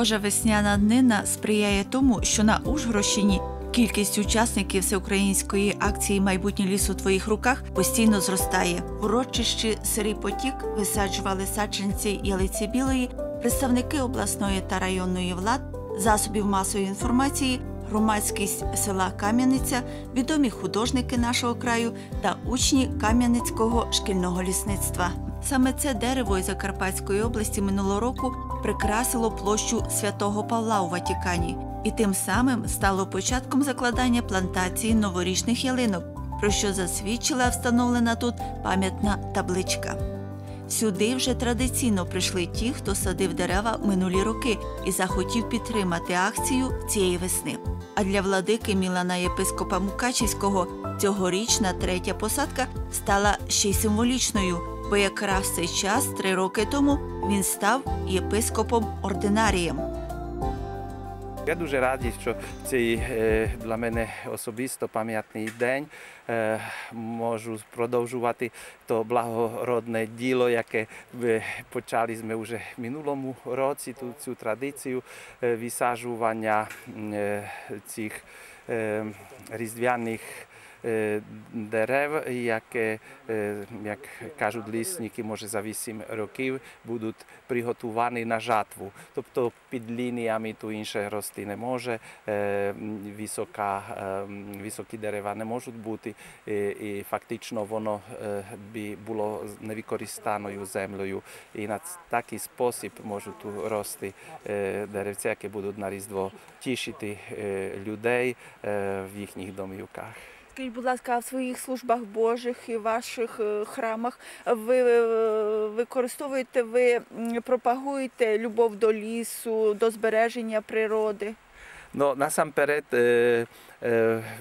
Погожа весняна днина сприяє тому, що на Ужгородщині кількість учасників всеукраїнської акції Майбутнє ліс у твоїх руках постійно зростає. В урочищі Сирий потік висаджували саджанці ялиці білої, представники обласної та районної влад, засобів масової інформації, громадськість села Кам'яниця, відомі художники нашого краю та учні Кам'яницького шкільного лісництва. Саме це дерево із Закарпатської області минулого року прикрасило площу святого Павла у Ватікані і тим самим стало початком закладання плантації новорічних ялинок, про що засвідчила встановлена тут пам'ятна табличка. Сюди вже традиційно прийшли ті, хто садив дерева минулі роки і захотів підтримати акцію цієї весни. А для владики Мілана єпископа Мукачівського цьогорічна третя посадка стала ще й символічною, бо якраз цей час, три роки тому, він став єпископом ординарієм. Я дуже радий, що цей е, для мене особисто пам'ятний день. Е, Можу продовжувати то благородне діло, яке почали ми вже в минулому році, ту, цю традицію е, висаджування цих різдвяних дерев, яке, е, як кажуть лісники, може за 8 років будуть приготувані на жатву. Тобто під лініями tu інше рости не може, е, висока, е, високі дерева не можуть бути, і, фактично воно е, би було невикористаною землею. І на такий спосіб можуть рости е, деревця, які будуть на Різдво тішити е, людей е, в їхніх домівках. Скажіть, будь ласка, в своїх службах Божих і ваших е, храмах ви е, використовуєте, ви пропагуєте любов до лісу, до збереження природи? Ну насамперед е, е,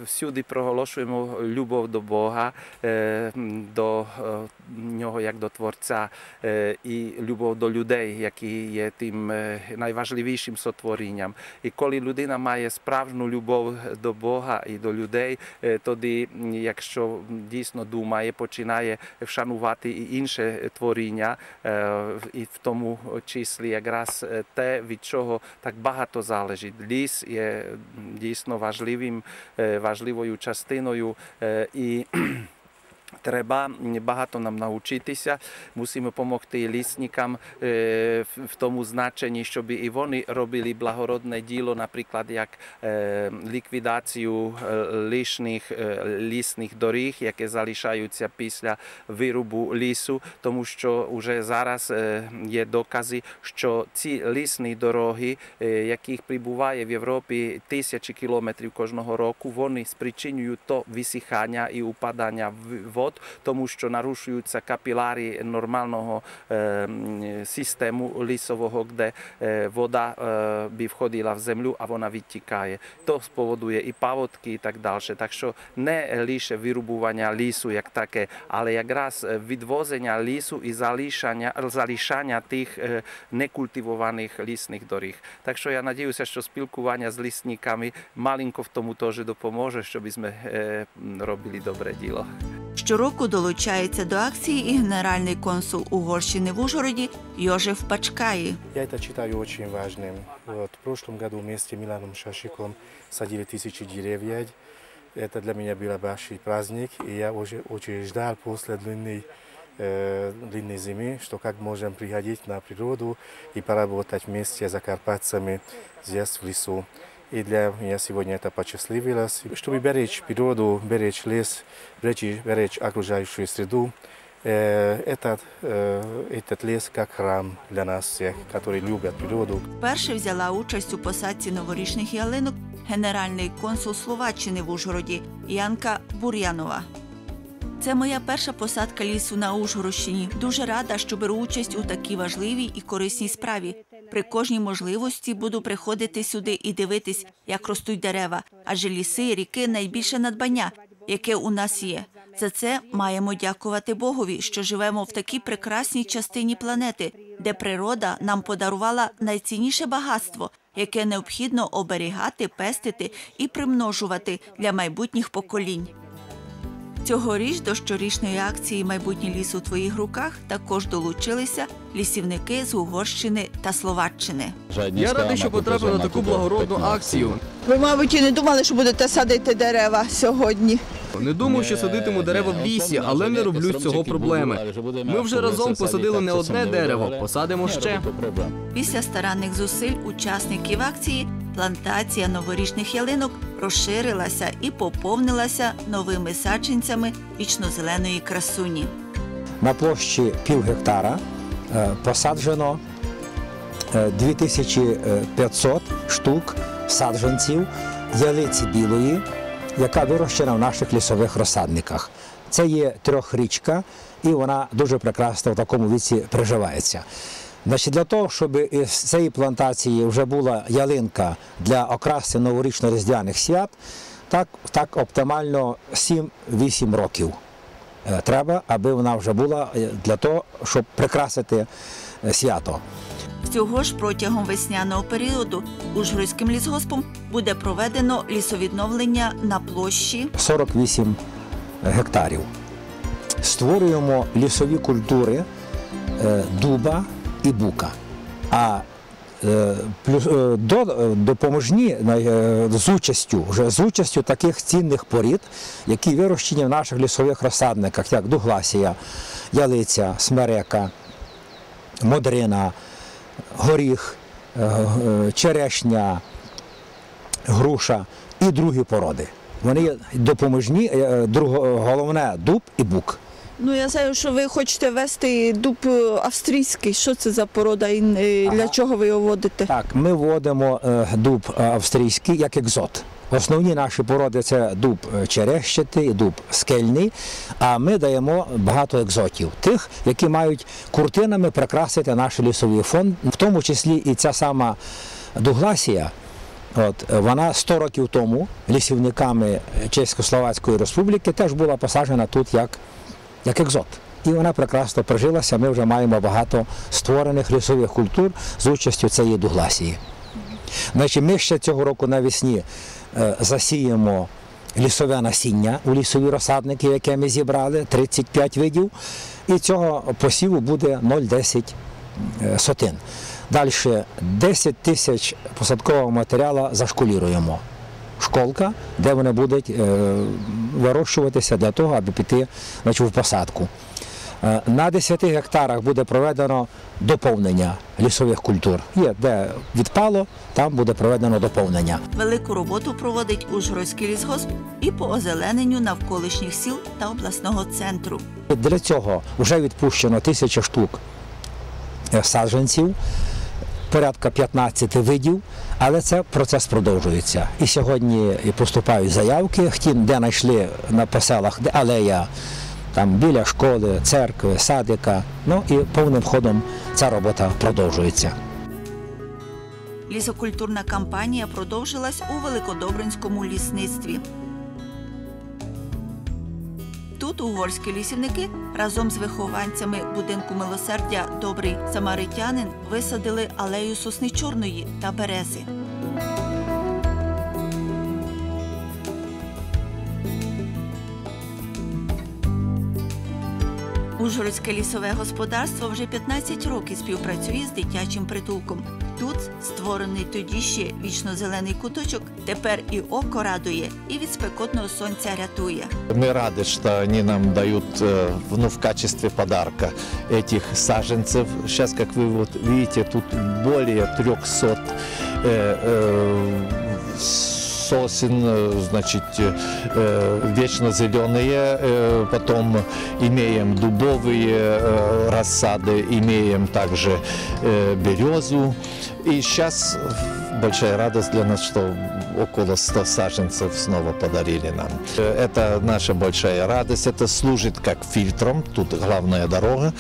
всюди проголошуємо любов до Бога, е, до е, нього як до Творця, е, і любов до людей, які є тим е, найважливішим сотворінням. І коли людина має справжню любов до Бога і до людей, е, тоді, якщо дійсно думає, починає вшанувати і інше творіння, е, і в тому числі якраз е, те, від чого так багато залежить. Ліс є дійсно важливим, е, важливою частиною е, і Треба багато нам навчитися, мусимо допомогти лісникам в- тому значенні, щоб і вони робили благородне діло, наприклад, як ліквідацію лишних е, лісних доріг, які залишаються після вирубу лісу, тому що вже зараз є докази, що ці лісні дороги, яких прибуває в Європі тисячі кілометрів кожного року, вони спричинюють то висихання і упадання в- vod, tomu, čo narušujúca kapilári normálneho e, systému lisového, kde e, voda e, by vchodila v zemľu a ona vytikáje. To spôvoduje i pavodky i tak ďalšie. Takže ne líše vyrubúvania lísu jak také, ale jak raz vydvozenia lísu i zalíšania, zalíšania tých nekultivovaných lísnych dorých. Takže ja nadejú sa, že spilkovania s listníkami malinko v tomu to, že dopomôže, čo by sme robili dobré dielo. ми е, м, робили добре діло. Щороку долучається до акції і генеральний консул Угорщини в Ужгороді Йожеф Пачкаї. Я это считаю очень важным. Вот, в прошлом году вместе с Миланом Шашиком садили тысячи деревьев. Это для меня был большой праздник, и я уже очень ждал после длинной, э, длинной зимы, что как можем приходить на природу и поработать вместе с закарпатцами здесь в лесу. И для меня сегодня это посчастливилось. Чтобы беречь природу, беречь лес, беречь, беречь окружающую среду, Э, Этот, э, этот лес как храм для нас всех, которые любят природу. Перше взяла участь у посадці новорічних ялинок генеральний консул Словаччини в Ужгороді Янка Бур'янова. Це моя перша посадка лісу на Ужгородщині. Дуже рада, що беру участь у такій важливій і корисній справі. При кожній можливості буду приходити сюди і дивитись, як ростуть дерева, адже ліси ріки найбільше надбання, яке у нас є. За це маємо дякувати Богові, що живемо в такій прекрасній частині планети, де природа нам подарувала найцінніше багатство, яке необхідно оберігати, пестити і примножувати для майбутніх поколінь. Цьогоріч до щорічної акції Майбутнє ліс у твоїх руках також долучилися лісівники з Угорщини та Словаччини. Я радий, що потрапив на таку благородну акцію. Ви, мабуть, і не думали, що будете садити дерева сьогодні. Не думав, що садитиму дерева в лісі, але не роблю з цього проблеми. Ми вже разом посадили не одне дерево, посадимо ще. Після старанних зусиль учасників акції плантація новорічних ялинок розширилася і поповнилася новими саджанцями вічнозеленої красуні. на площі пів гектара е, посаджено е, 2500 штук саджанців ялиці білої, яка вирощена в наших лісових розсадниках. Це є трьохрічка, і вона дуже прекрасно в такому віці приживається. Значить, для того, щоб із цієї плантації вже була ялинка для окраси новорічно-різдвяних свят, так, так оптимально 7-8 років е, треба, аби вона вже була е, для того, щоб прикрасити е, свято. Всього ж протягом весняного періоду Ужгородським лісгоспом буде проведено лісовідновлення на площі 48 гектарів. Створюємо лісові культури дуба і бука. А е, е, до, е, допоможні з участю, вже з участю таких цінних порід, які вирощені в наших лісових розсадниках, як дугласія, ялиця, смерека, модрина, горіх, черешня, груша і другі породи. Вони допоможні, головне дуб і бук. Ну, я знаю, що ви хочете вести дуб е, австрійський. Що це за порода і е, для Ага. чого ви його водите? Так, ми вводимо е, дуб австрійський як екзот. Основні наші породи це дуб черещатий, дуб скельний, а ми даємо багато екзотів, тих, які мають куртинами прикрасити наш лісовий фонд, в тому числі і ця сама дугласія. От, вона 100 років тому лісівниками Чеськословацької республіки теж була посаджена тут як, як екзот. І вона прекрасно прижилася. Ми вже маємо багато створених лісових культур з участю цієї дугласії. Значить, ми ще цього року навесні е, засіємо лісове насіння у лісові розсадники, яке ми зібрали, 35 видів. І цього посіву буде 0,10 е, сотин. Далі 10 тисяч посадкового матеріалу зашкуліруємо. Школка, де вони будуть е, вирощуватися для того, аби піти значить, в посадку. Е, На 10 гектарах буде проведено доповнення лісових культур. Є де відпало, там буде проведено доповнення. Велику роботу проводить Ужгородський лісгосп і по озелененню навколишніх сіл та обласного центру. Для цього вже відпущено тисяча штук е, саджанців, порядка 15 видів, але це процес продовжується. І сьогодні поступають заявки, ті, де знайшли на поселах, де алея, там біля школи, церкви, садика. Ну і повним ходом ця робота продовжується. Лісокультурна кампанія продовжилась у Великодобринському лісництві. Угорські лісівники разом з вихованцями будинку милосердя Добрий самаритянин висадили алею сосни чорної та берези. Ужгородське лісове господарство вже 15 років співпрацює з дитячим притулком. Тут створений тоді ще вічно-зелений куточок, тепер і око радує, і від спекотного сонця рятує. Мы рады, что они нам дают э, ну, в качестве подарка этих саженцев. Сейчас, как вы вот видите, тут более 300 э, э, сосен, э, значит, э, вечно зеленые, э, потом имеем дубовые э, рассады, имеем также э, березу. И сейчас большая радость для нас, что около 100 саженцев снова подарили нам. Э, Это наша большая радость, это служит как фильтром, тут главная дорога.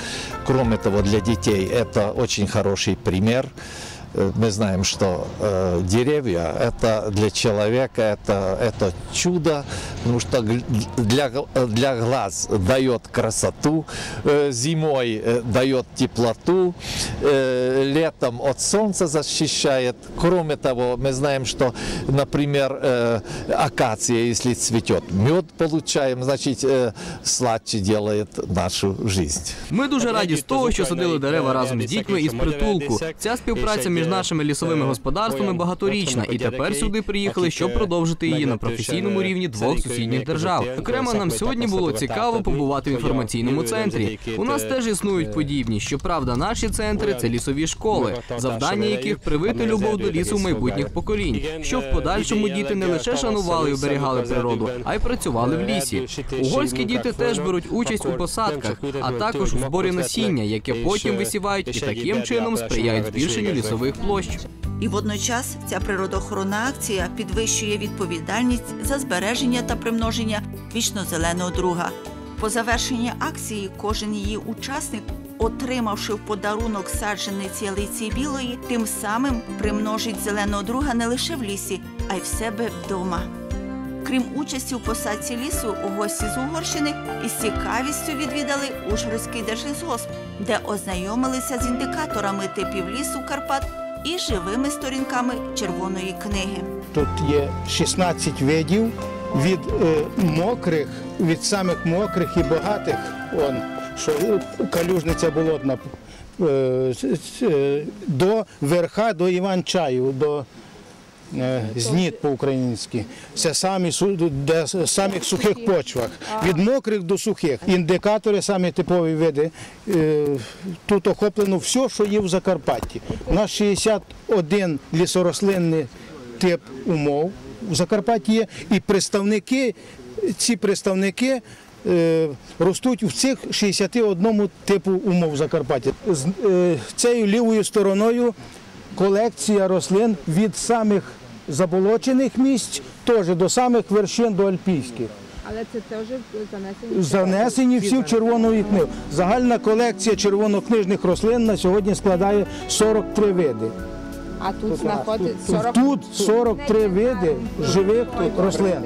Кроме того, для детей это очень хороший пример э, мы знаем, что э, деревья это для человека это, это чудо, потому что гл- для, гл- для глаз дает красоту, э, зимой э, дает теплоту, э, летом от солнца защищает. Кроме того, мы знаем, что, например, э, акация, если цветет, мед получаем, значит, э, сладче делает нашу жизнь. Ми дуже раді з того, що садили дерева разом з дітьми із притулку. Ця співпраця між нашими лісовими господарствами багаторічна, і тепер сюди приїхали, щоб продовжити її на професійному рівні двох сусідніх держав. Окремо нам сьогодні було цікаво побувати в інформаційному центрі. У нас теж існують подібні. Щоправда, наші центри це лісові школи, завдання яких привити любов до лісу майбутніх поколінь, щоб в подальшому діти не лише шанували і оберігали природу, а й працювали в лісі. Угорські діти теж беруть участь у посадках, а також у зборі насіння, яке потім висівають і таким чином сприяють збільшенню лісових площ. І водночас ця природоохоронна акція підвищує відповідальність за збереження та примноження вічно зеленого друга. По завершенні акції кожен її учасник, отримавши в подарунок саджанець ялиці білої, тим самим примножить зеленого друга не лише в лісі, а й в себе вдома. Крім участі у посадці лісу, гості з Угорщини із цікавістю відвідали Ужгородський держлісгосп, де ознайомилися з індикаторами типів лісу Карпат і живими сторінками червоної книги. Тут є 16 видів від е, мокрих, від самих мокрих і багатих, он, що калюжниця болотна, е, е, до верха, до Іван-чаю, до знід по-українськи. Це самі, де самих сухих почвах. Від мокрих до сухих. Індикатори, самі типові види. Е, Тут охоплено все, що є в Закарпатті. У нас 61 лісорослинний тип умов в Закарпатті є, і представники, ці представники е, ростуть в цих 61 типу умов в Закарпатті. З е, цією лівою стороною колекція рослин від самих заболочених місць теж до самих вершин до альпійських. Але це теж занесені. Занесені всі в червону книгу. Загальна колекція червонокнижних рослин на сьогодні складає 43 види. А тут знаходить 40. Тут 43 види живих рослин.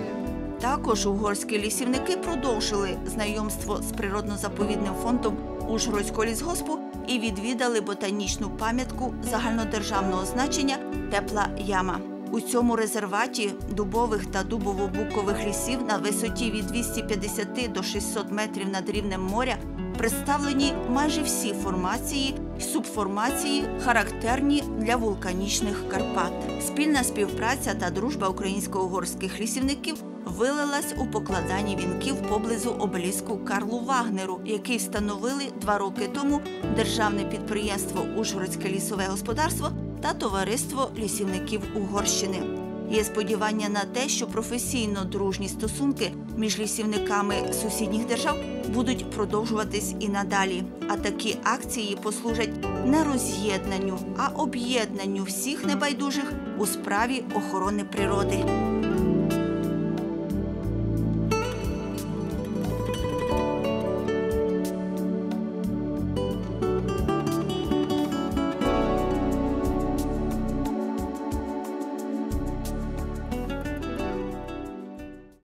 Також угорські лісівники продовжили знайомство з природно-заповідним фондом Ужгородського лісгоспу і відвідали ботанічну пам'ятку загальнодержавного значення Тепла яма. У цьому резерваті дубових та дубово-букових лісів на висоті від 250 до 600 метрів над рівнем моря представлені майже всі формації й субформації, характерні для вулканічних Карпат. Спільна співпраця та дружба українсько-угорських лісівників вилилась у покладанні вінків поблизу обеліску Карлу Вагнеру, який встановили два роки тому державне підприємство Ужгородське лісове господарство та товариство лісівників Угорщини. Є сподівання на те, що професійно дружні стосунки між лісівниками сусідніх держав будуть продовжуватись і надалі. А такі акції послужать не роз'єднанню, а об'єднанню всіх небайдужих у справі охорони природи.